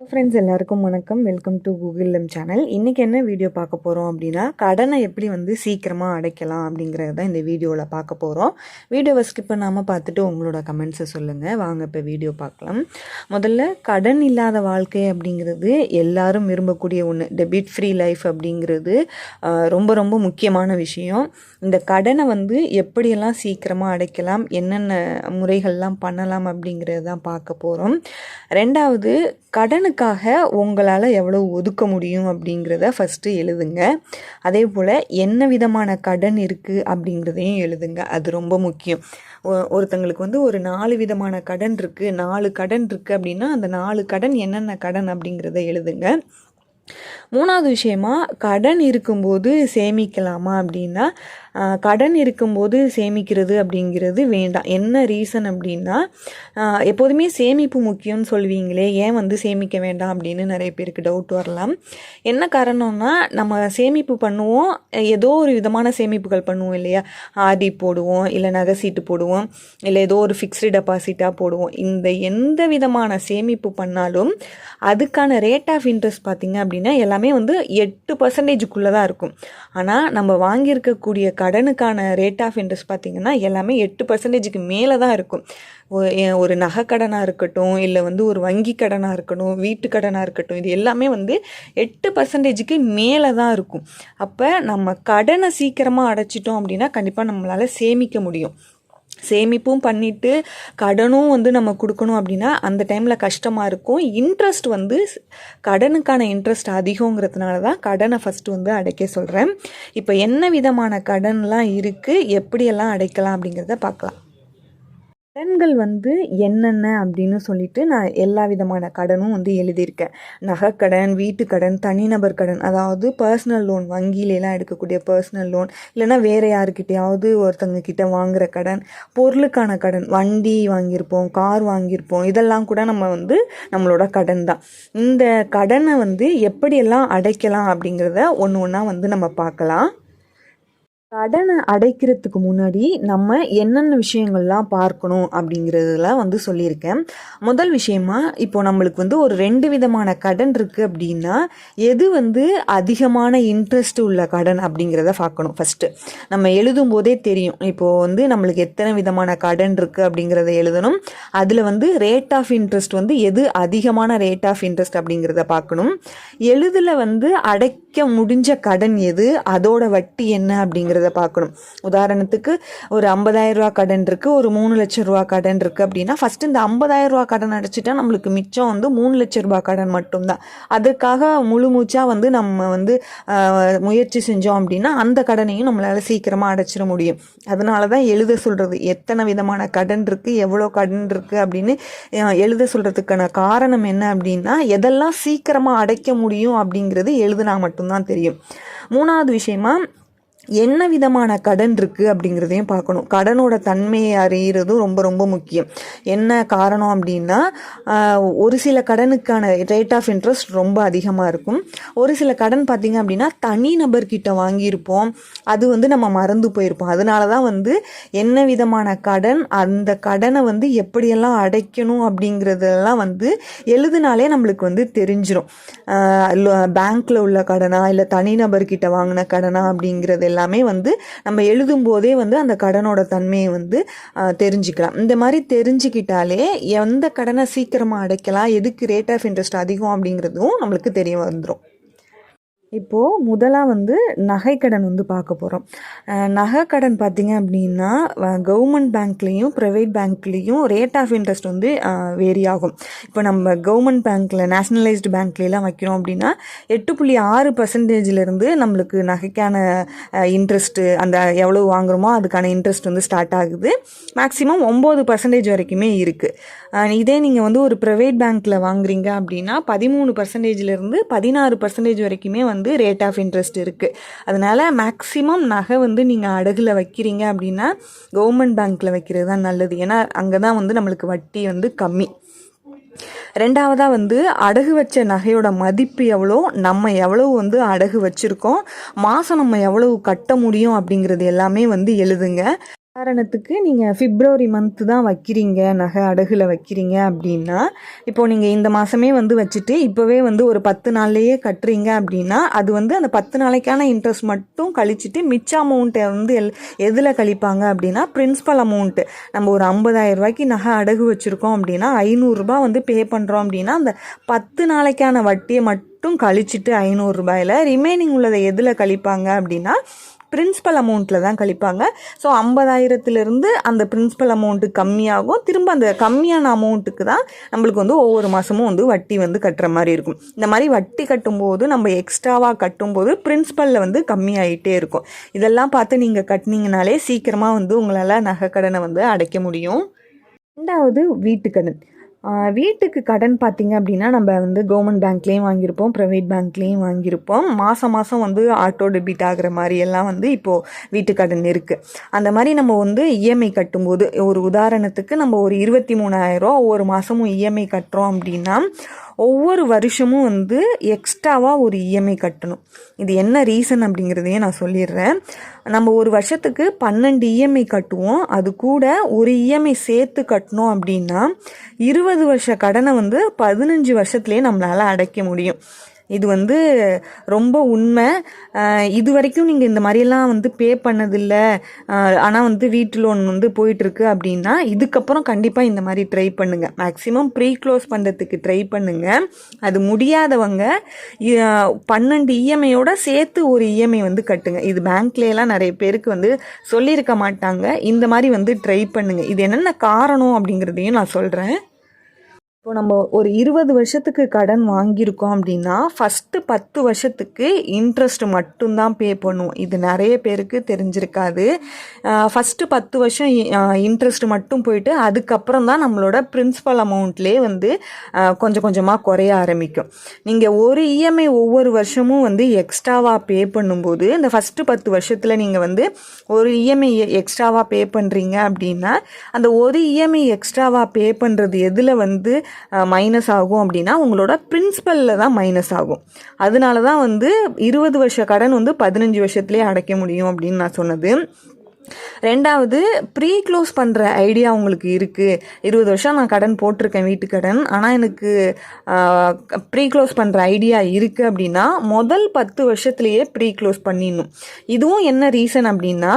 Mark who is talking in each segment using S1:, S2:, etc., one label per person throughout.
S1: Friends எல்லாருக்கும் வணக்கம். Welcome to Google M channel இன்றைக்கி என்ன வீடியோ பார்க்க போகிறோம் அப்படின்னா கடனை எப்படி வந்து சீக்கிரமாக அடைக்கலாம் அப்படிங்கிறது தான் இந்த வீடியோவில் பார்க்க போகிறோம் வீடியோவை ஸ்கிப் பண்ணாமல் பார்த்துட்டு உங்களோட கமெண்ட்ஸை சொல்லுங்கள் வாங்க இப்போ வீடியோ பார்க்கலாம். முதல்ல கடன் இல்லாத வாழ்க்கை அப்படிங்கிறது எல்லாரும் விரும்பக்கூடிய ஒன்று டெபிட் ஃப்ரீ லைஃப் அப்படிங்கிறது ரொம்ப ரொம்ப முக்கியமான விஷயம். இந்த கடனை வந்து எப்படியெல்லாம் சீக்கிரமாக அடைக்கலாம் என்னென்ன முறைகள்லாம் பண்ணலாம் அப்படிங்கிறது தான் பார்க்க போகிறோம் ரெண்டாவது கடன் கடனுக்காக உங்களால் எவ்வளோ ஒதுக்க முடியும் அப்படிங்கிறத ஃபஸ்ட்டு எழுதுங்க. அதே போல் என்ன விதமான கடன் இருக்குது அப்படிங்கிறதையும் எழுதுங்க. அது ரொம்ப முக்கியம். ஒ- ஒருத்தங்களுக்கு வந்து ஒரு நாலு விதமான கடன் இருக்குது நாலு கடன் இருக்குது அப்படின்னா அந்த நாலு கடன் என்னென்ன கடன் அப்படிங்கிறத எழுதுங்க. மூணாவது விஷயமா கடன் இருக்கும்போது சேமிக்கலாமா அப்படின்னா கடன் இருக்கும்போது சேமிக்கிறது அப்படிங்கிறது வேண்டாம். என்ன ரீசன் அப்படின்னா எப்போதுமே சேமிப்பு முக்கியம்னு சொல்வீங்களே ஏன் வந்து சேமிக்க வேண்டாம் அப்படின்னு நிறைய பேருக்கு டவுட் வரலாம். என்ன காரணம்னா நம்ம சேமிப்பு பண்ணுவோம் ஏதோ ஒரு விதமான சேமிப்புகள் பண்ணுவோம் இல்லையா? ஆதி போடுவோம் இல்லை நகை சீட்டு போடுவோம் இல்லை ஏதோ ஒரு ஃபிக்ஸ்டு டெபாசிட்டாக போடுவோம். இந்த எந்த விதமான சேமிப்பு பண்ணாலும் அதுக்கான ரேட் ஆஃப் இன்ட்ரெஸ்ட் பார்த்தீங்க அப்படின்னா எல்லாமே வந்து எட்டு பர்சன்டேஜுக்குள்ளே தான் இருக்கும். ஆனால் நம்ம வாங்கியிருக்கக்கூடிய கடனுக்கான ரேட் ஆஃப் இன்ட்ரெஸ்ட் பார்த்தீங்கன்னா எல்லாமே எட்டு பர்சன்டேஜுக்கு மேலே தான் இருக்கும். ஒரு நகை கடனாக இருக்கட்டும் இல்லை வந்து ஒரு வங்கி கடனாக இருக்கட்டும் வீட்டு கடனாக இருக்கட்டும் இது எல்லாமே வந்து எட்டு பர்சன்டேஜுக்கு மேலே தான் இருக்கும். அப்போ நம்ம கடனை சீக்கிரமாக அடைச்சிட்டோம் அப்படின்னா கண்டிப்பாக நம்மளால் சேமிக்க முடியும். சேமிப்பும் பண்ணிவிட்டு கடனும் வந்து நம்ம கொடுக்கணும் அப்படின்னா அந்த டைமில் கஷ்டமாக இருக்கும். இன்ட்ரெஸ்ட் வந்து கடனுக்கான இன்ட்ரெஸ்ட் அதிகங்கிறதுனால தான் கடனை ஃபஸ்ட்டு வந்து அடைக்க சொல்கிறேன் இப்போ என்ன விதமான கடன்லாம் இருக்குது எப்படியெல்லாம் அடைக்கலாம் அப்படிங்கிறத பார்க்கலாம். கடன்கள் வந்து என்னென்ன அப்படின்னு சொல்லிட்டு நான் எல்லா விதமான கடனும் வந்து எழுதியிருக்கேன். நகைக்கடன் வீட்டுக்கடன் தனிநபர் கடன் அதாவது பர்சனல் லோன் வங்கியிலலாம் எடுக்கக்கூடிய பர்சனல் லோன் இல்லைன்னா வேறு யாருக்கிட்டையாவது ஒருத்தங்க கிட்ட வாங்குகிற கடன் பொருளுக்கான கடன் வண்டி வாங்கியிருப்போம் கார் வாங்கியிருப்போம் இதெல்லாம் கூட நம்ம வந்து நம்மளோட கடன் தான். இந்த கடனை வந்து எப்படியெல்லாம் அடைக்கலாம் அப்படிங்கிறத ஒன்று ஒன்றா வந்து நம்ம பார்க்கலாம். கடனை அடைக்கிறதுக்கு முன்னாடி நம்ம என்னென்ன விஷயங்கள்லாம் பார்க்கணும் அப்படிங்கிறதுலாம் வந்து சொல்லியிருக்கேன். முதல் விஷயமா இப்போ நம்மளுக்கு வந்து ஒரு ரெண்டு விதமான கடன் இருக்குது அப்படின்னா எது வந்து அதிகமான இன்ட்ரெஸ்ட் உள்ள கடன் அப்படிங்கிறத பார்க்கணும் ஃபஸ்ட்டு நம்ம எழுதும் போதே தெரியும். இப்போது வந்து நம்மளுக்கு எத்தனை விதமான கடன் இருக்குது அப்படிங்கிறத எழுதணும். அதில் வந்து ரேட் ஆஃப் இன்ட்ரெஸ்ட் வந்து எது அதிகமான ரேட் ஆஃப் இன்ட்ரெஸ்ட் அப்படிங்கிறத பார்க்கணும். எழுதில் வந்து அடைக்க முடிஞ்ச கடன் எது? அதோட வட்டி என்ன அப்படிங்கிறத பார்க்கணும். உதாரணத்துக்கு ஒரு 50000 ரூபா கடன் இருக்குது ஒரு மூணு லட்ச ரூபா கடன் இருக்குது அப்படின்னா ஃபஸ்ட்டு இந்த 50000 ரூபா கடன் அடைச்சிட்டா நம்மளுக்கு மிச்சம் வந்து மூணு லட்ச ரூபா கடன் மட்டும்தான். அதுக்காக முழு மூச்சாக வந்து நம்ம வந்து முயற்சி செஞ்சோம் அப்படின்னா அந்த கடனையும் நம்மளால் சீக்கிரமாக அடைச்சிட முடியும். அதனால தான் எழுத சொல்கிறது எத்தனை விதமான கடன் இருக்குது எவ்வளோ கடன் இருக்குது அப்படின்னு எழுத சொல்கிறதுக்கான காரணம் என்ன அப்படின்னா எதெல்லாம் சீக்கிரமாக அடைக்க முடியும் அப்படிங்கிறது எழுதுனா மட்டும்தான் தெரியும். மூணாவது விஷயமா என்ன விதமான கடன் இருக்குது அப்படிங்கிறதையும் பார்க்கணும். கடனோட தன்மையை அறியறதும் ரொம்ப ரொம்ப முக்கியம். என்ன காரணம் அப்படின்னா ஒரு சில கடனுக்கான ரேட் ஆஃப் இன்ட்ரெஸ்ட் ரொம்ப அதிகமாக இருக்கும். ஒரு சில கடன் பார்த்திங்க அப்படின்னா தனி நபர்கிட்ட வாங்கியிருப்போம். அது வந்து நம்ம மறந்து போயிருப்போம். அதனால தான் வந்து என்ன விதமான கடன் அந்த கடனை வந்து எப்படியெல்லாம் அடைக்கணும் அப்படிங்கிறதெல்லாம் வந்து எழுதுனாலே நம்மளுக்கு வந்து தெரிஞ்சிடும் பேங்க்கில் உள்ள கடனா இல்லை தனிநபர்கிட்ட வாங்கின கடனா அப்படிங்கிறது எல்லாமே வந்து நம்ம எழுதும்போதே வந்து அந்த கடனோட தன்மையை வந்து தெரிஞ்சுக்கலாம். இந்த மாதிரி தெரிஞ்சுக்கிட்டாலே எந்த கடனை சீக்கிரமாக அடைக்கலாம் எதுக்கு ரேட் ஆஃப் இன்ட்ரெஸ்ட் அதிகம் அப்படிங்கிறதும் நம்மளுக்கு தெரிய வந்துடும் இப்போது முதலாக வந்து நகைக்கடன் வந்து பார்க்க போகிறோம் நகைக்கடன் பார்த்திங்க அப்படின்னா கவர்மெண்ட் பேங்க்லேயும் ப்ரைவேட் பேங்க்லேயும் ரேட் ஆஃப் இன்ட்ரெஸ்ட் வந்து வேரி ஆகும். இப்போ நம்ம கவர்மெண்ட் பேங்க்கில் நேஷ்னலைஸ்டு பேங்க்லாம் வைக்கிறோம் அப்படின்னா எட்டு புள்ளி ஆறு பர்சன்டேஜ்லேருந்து நம்மளுக்கு நகைக்கான இன்ட்ரெஸ்ட்டு அந்த எவ்வளோ வாங்குறோமோ அதுக்கான இன்ட்ரெஸ்ட் வந்து ஸ்டார்ட் ஆகுது. மேக்ஸிமம் ஒம்பது பர்சன்டேஜ் வரைக்குமே இருக்குது இதே நீங்கள் வந்து ஒரு ப்ரைவேட் பேங்க்கில் வாங்குறீங்க அப்படின்னா பதிமூணு பர்சன்டேஜ்லேருந்து பதினாறு பர்சன்டேஜ் வரைக்குமே வந்து வந்து ரேட் ஆஃப் இன்ட்ரெஸ்ட் இருக்குது அதனால் மேக்ஸிமம் நகை வந்து நீங்கள் அடகில் வைக்கிறீங்க அப்படின்னா கவர்மெண்ட் பேங்க்கில் வைக்கிறது தான் நல்லது. ஏன்னா அங்கே தான் வந்து நம்மளுக்கு வட்டி வந்து கம்மி. ரெண்டாவதாக வந்து அடகு வச்ச நகையோட மதிப்பு எவ்வளோ நம்ம எவ்வளவு வந்து அடகு வச்சுருக்கோம் மாதம் நம்ம எவ்வளவு கட்ட முடியும் அப்படிங்கிறது எல்லாமே வந்து எழுதுங்க. உதாரணத்துக்கு நீங்கள் ஃபிப்ரவரி மந்த்து தான் வைக்கிறீங்க நகை அடகுல வைக்கிறீங்க அப்படின்னா இப்போது நீங்கள் இந்த மாதமே வந்து வச்சுட்டு இப்போவே வந்து ஒரு பத்து நாள்லேயே கட்டுறீங்க அப்படின்னா அது வந்து அந்த பத்து நாளைக்கான இன்ட்ரெஸ்ட் மட்டும் கழிச்சிட்டு மிச்ச அமௌண்ட்டை வந்து எல் எதில் கழிப்பாங்க அப்படின்னா பிரின்ஸ்பல் அமௌண்ட்டு நம்ம ஒரு ஐம்பதாயிரம் ரூபாய்க்கு நகை அடகு வச்சுருக்கோம் அப்படின்னா ஐநூறுரூபா வந்து பே பண்ணுறோம் அப்படின்னா அந்த பத்து நாளைக்கான வட்டியை மட்டும் கழிச்சிட்டு ஐநூறுரூபாயில் ரிமைனிங் உள்ளதை எதில் கழிப்பாங்க அப்படின்னா பிரின்சிபல் அமௌண்ட்டில் தான் கழிப்பாங்க. ஸோ ஐம்பதாயிரத்துலேருந்து அந்த பிரின்சிபல் அமௌண்ட்டு கம்மியாகும். திரும்ப அந்த கம்மியான அமௌண்ட்டுக்கு தான் நம்மளுக்கு வந்து ஒவ்வொரு மாதமும் வந்து வட்டி வந்து கட்டுற மாதிரி இருக்கும். இந்த மாதிரி வட்டி கட்டும்போது நம்ம எக்ஸ்ட்ராவாக கட்டும்போது பிரின்சிபலில் வந்து கம்மியாயிட்டே இருக்கும். இதெல்லாம் பார்த்து நீங்கள் கட்டினீங்கனாலே சீக்கிரமாக வந்து உங்களால் நகை கடனை வந்து அடைக்க முடியும். ரெண்டாவது வீட்டுக்கடன். வீட்டுக்கு கடன் பார்த்தீங்க அப்படின்னா நம்ம வந்து கவர்மெண்ட் பேங்க்லேயும் வாங்கியிருப்போம் ப்ரைவேட் பேங்க்லேயும் வாங்கியிருப்போம். மாதம் மாதம் வந்து ஆட்டோ டெபிட் ஆகிற மாதிரி எல்லாம் வந்து இப்போது வீட்டு கடன் இருக்குது அந்த மாதிரி நம்ம வந்து இஎம்ஐ கட்டும்போது ஒரு உதாரணத்துக்கு நம்ம ஒரு இருபத்தி மூணாயிரம் ஒவ்வொரு மாதமும் இஎம்ஐ கட்டுறோம் அப்படின்னா ஒவ்வொரு வருஷமும் வந்து எக்ஸ்ட்ராவாக ஒரு இஎம்ஐ கட்டணும். இது என்ன ரீசன் அப்படிங்கிறதையும் நான் சொல்லிடுறேன். நம்ம ஒரு வருஷத்துக்கு பன்னெண்டு இஎம்ஐ கட்டுவோம். அது கூட ஒரு இஎம்ஐ சேர்த்து கட்டினோம் அப்படின்னா இருபது வருஷ கடனை வந்து பதினஞ்சு வருஷத்துலேயே நம்மளால் அடைக்க முடியும். இது வந்து ரொம்ப உண்மை. இது வரைக்கும் நீங்கள் இந்த மாதிரியெல்லாம் வந்து பே பண்ணதில்லை. ஆனால் வந்து வீட்டு லோன் வந்து போயிட்டுருக்கு அப்படின்னா இதுக்கப்புறம் கண்டிப்பாக இந்த மாதிரி ட்ரை பண்ணுங்கள் மேக்ஸிமம் ப்ரீ க்ளோஸ் பண்ணுறதுக்கு ட்ரை பண்ணுங்கள் அது முடியாதவங்க பன்னெண்டு இஎம்ஐயோட சேர்த்து ஒரு இஎம்ஐ வந்து கட்டுங்க. இது பேங்க்லேலாம் நிறைய பேருக்கு வந்து சொல்லியிருக்க மாட்டாங்க. இந்த மாதிரி வந்து ட்ரை பண்ணுங்கள் இது என்னென்ன காரணம் அப்படிங்கிறதையும் நான் சொல்கிறேன் இப்போ நம்ம ஒரு இருபது வருஷத்துக்கு கடன் வாங்கியிருக்கோம் அப்படின்னா ஃபஸ்ட்டு பத்து வருஷத்துக்கு இன்ட்ரெஸ்ட் மட்டும்தான் பே பண்ணுவோம் இது நிறைய பேருக்கு தெரிஞ்சிருக்காது. ஃபஸ்ட்டு பத்து வருஷம் இன்ட்ரெஸ்ட் மட்டும் போயிட்டு அதுக்கப்புறம் தான் நம்மளோட பிரின்சிபல் அமௌண்ட்லேயே வந்து கொஞ்சம் கொஞ்சமாக குறைய ஆரம்பிக்கும். நீங்கள் ஒரு இஎம்ஐ ஒவ்வொரு வருஷமும் வந்து எக்ஸ்ட்ராவாக பே பண்ணும்போது இந்த ஃபஸ்ட்டு பத்து வருஷத்தில் நீங்கள் வந்து ஒரு இஎம்ஐ எக்ஸ்ட்ராவாக பே பண்ணுறீங்க அப்படின்னா அந்த ஒரு இஎம்ஐ எக்ஸ்ட்ராவாக பே பண்ணுறது எதில் வந்து மைனஸ் ஆகும் அப்படின்னா உங்களோட பிரின்சிபலில் தான் மைனஸ் ஆகும். அதனால தான் வந்து இருபது வருஷ கடன் வந்து பதினஞ்சு வருஷத்துலேயே அடைக்க முடியும் அப்படின்னு நான் சொன்னது. ரெண்டாவது ப்ரீ க்ளோஸ் பண்ணுற ஐடியா உங்களுக்கு இருக்குது இருபது வருஷம் நான் கடன் போட்டிருக்கேன் வீட்டு கடன். ஆனால் எனக்கு ப்ரீ க்ளோஸ் பண்ணுற ஐடியா இருக்குது அப்படின்னா முதல் பத்து வருஷத்துலேயே ப்ரீ க்ளோஸ் பண்ணிடணும். இதுவும் என்ன ரீசன் அப்படின்னா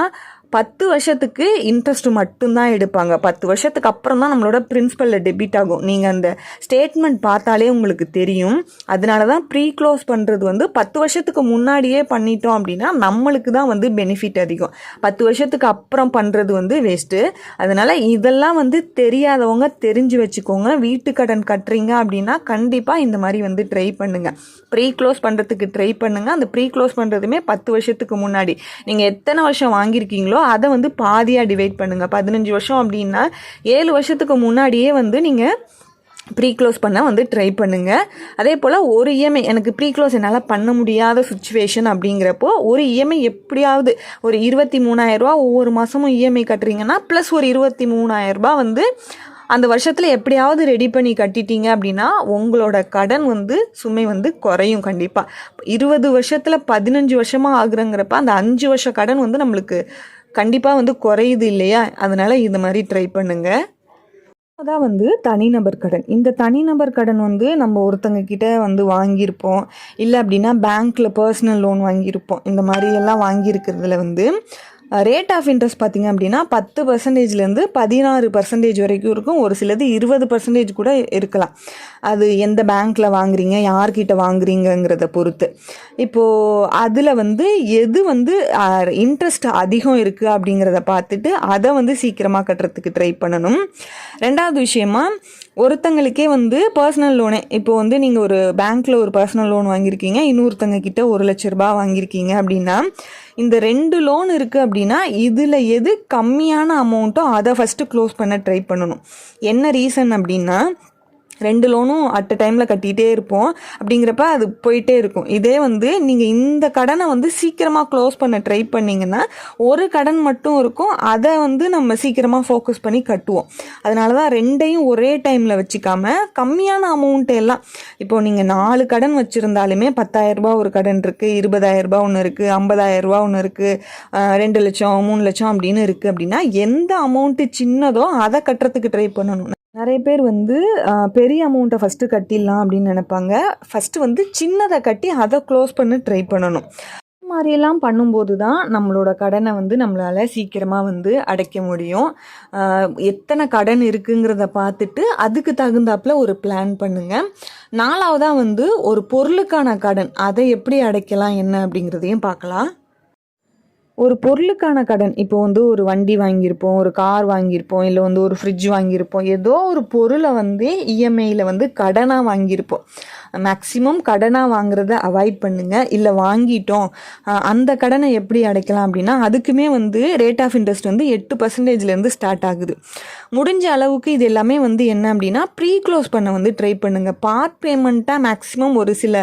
S1: பத்து வருஷத்துக்கு இன்ட்ரெஸ்ட் மட்டும்தான் எடுப்பாங்க. பத்து வருஷத்துக்கு அப்புறம் தான் நம்மளோட பிரின்ஸிபலில் டெபிட் ஆகும். நீங்கள் அந்த ஸ்டேட்மெண்ட் பார்த்தாலே உங்களுக்கு தெரியும். அதனால தான் ப்ரீ க்ளோஸ் பண்ணுறது வந்து பத்து வருஷத்துக்கு முன்னாடியே பண்ணிட்டோம் அப்படின்னா நம்மளுக்கு தான் வந்து பெனிஃபிட் அதிகம். பத்து வருஷத்துக்கு அப்புறம் பண்ணுறது வந்து வேஸ்ட்டு அதனால் இதெல்லாம் வந்து தெரியாதவங்க தெரிஞ்சு வச்சுக்கோங்க. வீட்டு கடன் கட்டுறீங்க அப்படின்னா கண்டிப்பாக இந்த மாதிரி வந்து ட்ரை பண்ணுங்கள் ப்ரீ க்ளோஸ் பண்ணுறதுக்கு ட்ரை பண்ணுங்கள் அந்த ப்ரீ க்ளோஸ் பண்ணுறதுமே பத்து வருஷத்துக்கு முன்னாடி. நீங்கள் எத்தனை வருஷம் வாங்கியிருக்கீங்களோ அதை வந்து பாதியாக டிவைட் பண்ணுங்கள் பதினஞ்சு வருஷம் அப்படின்னா ஏழு வருஷத்துக்கு முன்னாடியே வந்து நீங்கள் ப்ரீ க்ளோஸ் பண்ண வந்து ட்ரை பண்ணுங்கள் அதே போல் ஒரு இஎம்ஐ எனக்கு ப்ரீ க்ளோஸ் என்னால் பண்ண முடியாத சுச்சுவேஷன் அப்படிங்கிறப்போ ஒரு இஎம்ஐ எப்படியாவது ஒரு இருபத்தி மூணாயிரரூபா ஒவ்வொரு மாதமும் இஎம்ஐ கட்டுறீங்கன்னா ப்ளஸ் ஒரு இருபத்தி மூணாயிரரூபா வந்து அந்த வருஷத்தில் எப்படியாவது ரெடி பண்ணி கட்டிட்டீங்க அப்படின்னா உங்களோட கடன் வந்து சுமை வந்து குறையும் கண்டிப்பாக இருபது வருஷத்தில் பதினஞ்சு வருஷமாக ஆகுறங்கிறப்ப அந்த அஞ்சு வருஷ கடன் வந்து நம்மளுக்கு கண்டிப்பாக வந்து குறையுது இல்லையா? அதனால் இது மாதிரி ட்ரை பண்ணுங்கள் அதான் வந்து தனிநபர் கடன். இந்த தனிநபர் கடன் வந்து நம்ம ஒருத்தங்க கிட்ட வந்து வாங்கியிருப்போம். இல்லை அப்படின்னா பேங்க்கில் பர்சனல் லோன் வாங்கியிருப்போம். இந்த மாதிரி எல்லாம் வாங்கியிருக்கிறதுல வந்து ரேட் ஆஃப் இன்ட்ரெஸ்ட் பார்த்தீங்க அப்படின்னா பத்து பர்சன்டேஜ்லேருந்து பதினாறு பர்சன்டேஜ் வரைக்கும் இருக்கும். ஒரு சிலது இருபது பர்சன்டேஜ் கூட இருக்கலாம். அது எந்த பேங்க்கில் வாங்குறீங்க யார்கிட்ட வாங்குறீங்கங்கிறத பொறுத்து. இப்போது அதில் வந்து எது வந்து இன்ட்ரெஸ்ட் அதிகம் இருக்குது அப்படிங்கிறத பார்த்துட்டு அதை வந்து சீக்கிரமாக கட்டுறதுக்கு ட்ரை பண்ணணும். ரெண்டாவது விஷயமா ஒருத்தங்களுக்கே வந்து பர்சனல் லோனே இப்போ வந்து நீங்கள் ஒரு பேங்க்கில் ஒரு பர்சனல் லோன் வாங்கியிருக்கீங்க இன்னொருத்தங்க கிட்ட ஒரு லட்ச ரூபாய் வாங்கியிருக்கீங்க அப்படின்னா இந்த ரெண்டு லோன் இருக்குது அப்படின்னா இதில் எது கம்மியான அமௌண்ட்டோ அதை ஃபஸ்ட்டு க்ளோஸ் பண்ண ட்ரை பண்ணணும். என்ன ரீசன் அப்படின்னா ரெண்டு லோனும் அட் அ டைமில் கட்டிகிட்டே இருப்போம். அப்படிங்கிறப்ப அது போயிட்டே இருக்கும். இதே வந்து நீங்கள் இந்த கடனை வந்து சீக்கிரமாக க்ளோஸ் பண்ண ட்ரை பண்ணிங்கன்னா ஒரு கடன் மட்டும் இருக்கும். அதை வந்து நம்ம சீக்கிரமாக ஃபோக்கஸ் பண்ணி கட்டுவோம். அதனால தான் ரெண்டையும் ஒரே டைமில் வச்சுக்காம கம்மியான அமௌண்ட் எல்லாம் இப்போ நீங்கள் நாலு கடன் வச்சுருந்தாலுமே பத்தாயிரரூபா ஒரு கடன் இருக்குது இருபதாயிரரூபா ஒன்று இருக்குது ஐம்பதாயிரரூபா ஒன்று இருக்குது ரெண்டு லட்சம் மூணு லட்சம் அப்படின்னு இருக்குது அப்படின்னா எந்த அமௌண்ட்டு சின்னதோ அதை கட்டுறதுக்கு ட்ரை பண்ணணும். நிறைய பேர் வந்து பெரிய அமௌண்ட்டை ஃபஸ்ட்டு கட்டிடலாம் அப்படின்னு நினைப்பாங்க. ஃபஸ்ட்டு வந்து சின்னதை கட்டி அதை க்ளோஸ் பண்ண ட்ரை பண்ணணும். இந்த மாதிரியெல்லாம் பண்ணும்போது தான் நம்மளோட கடனை வந்து நம்மளால் சீக்கிரமாக வந்து அடைக்க முடியும். எத்தனை கடன் இருக்குங்கிறத பார்த்துட்டு அதுக்கு தகுந்தாப்புல ஒரு பிளான் பண்ணுங்கள் நாலாவதாக வந்து ஒரு பொருளுக்கான கடன் அதை எப்படி அடைக்கலாம் என்ன அப்படிங்கிறதையும் பார்க்கலாம். ஒரு பொருளுக்கான கடன் இப்போ வந்து ஒரு வண்டி வாங்கியிருப்போம் ஒரு கார் வாங்கியிருப்போம் இல்லை வந்து ஒரு ஃப்ரிட்ஜ் வாங்கியிருப்போம் ஏதோ ஒரு பொருளை வந்து இஎம்ஐயில் வந்து கடனாக வாங்கியிருப்போம். மேக்ஸிமம் கடனாக வாங்குறத அவாய்ட் பண்ணுங்கள் இல்லை வாங்கிட்டோம். அந்த கடனை எப்படி அடைக்கலாம் அப்படின்னா அதுக்குமே வந்து ரேட் ஆஃப் இன்ட்ரெஸ்ட் வந்து எட்டு பர்சன்டேஜ்லேருந்து ஸ்டார்ட் ஆகுது. முடிஞ்ச அளவுக்கு இது எல்லாமே வந்து என்ன அப்படின்னா ப்ரீ க்ளோஸ் பண்ண வந்து ட்ரை பண்ணுங்கள் பார்ட் பேமெண்ட்டாக மேக்ஸிமம் ஒரு சில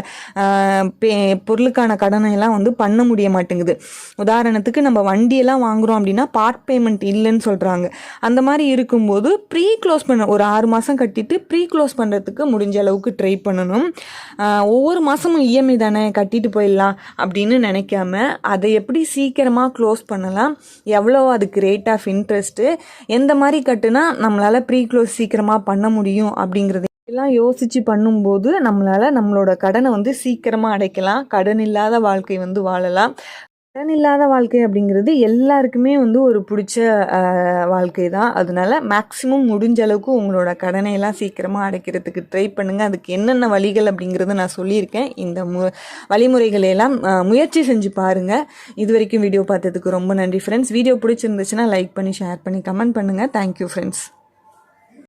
S1: பே- பொருளுக்கான கடனை எல்லாம் வந்து பண்ண முடிய மாட்டேங்குது. உதாரணத்துக்கு நம்ம வண்டியெல்லாம் வாங்குகிறோம் அப்படின்னா பார்ட் பேமெண்ட் இல்லைன்னு சொல்கிறாங்க அந்த மாதிரி இருக்கும்போது ப்ரீ க்ளோஸ் பண்ண ஒரு ஆறு மாதம் கட்டிட்டு ப்ரீ க்ளோஸ் பண்ணுறதுக்கு முடிஞ்ச அளவுக்கு ட்ரை பண்ணணும். ஒவ்வொரு மாதமும் இஎம்ஐ தானே கட்டிட்டு போயிடலாம் அப்படின்னு நினைக்காம அதை எப்படி சீக்கிரமாக க்ளோஸ் பண்ணலாம் எவ்வளோ அதுக்கு ரேட் ஆஃப் இன்ட்ரெஸ்ட்டு எந்த மாதிரி கட்டுனா நம்மளால் ப்ரீ க்ளோஸ் சீக்கிரமாக பண்ண முடியும் அப்படிங்கிறது எல்லாம் யோசித்து பண்ணும்போது நம்மளால் நம்மளோட கடனை வந்து சீக்கிரமாக அடைக்கலாம். கடன் இல்லாத வாழ்க்கை வந்து வாழலாம். கடன் இல்லாத வாழ்க்கை அப்படிங்கிறது எல்லாருக்குமே வந்து ஒரு பிடிச்ச வாழ்க்கை தான் அதனால மேக்ஸிமம் முடிஞ்ச அளவுக்கு உங்களோட கடனை எல்லாம் சீக்கிரமாக அடைக்கிறதுக்கு ட்ரை பண்ணுங்கள் அதுக்கு என்னென்ன வழிகள் அப்படிங்கிறத நான் சொல்லியிருக்கேன். இந்த மு வழிமுறைகளையெல்லாம் முயற்சி செஞ்சு பாருங்கள் இது வரைக்கும் வீடியோ பார்த்ததுக்கு ரொம்ப நன்றி ஃப்ரெண்ட்ஸ் வீடியோ பிடிச்சிருந்துச்சுன்னா லைக் பண்ணி ஷேர் பண்ணி கமெண்ட் பண்ணுங்கள் தேங்க்யூ ஃப்ரெண்ட்ஸ்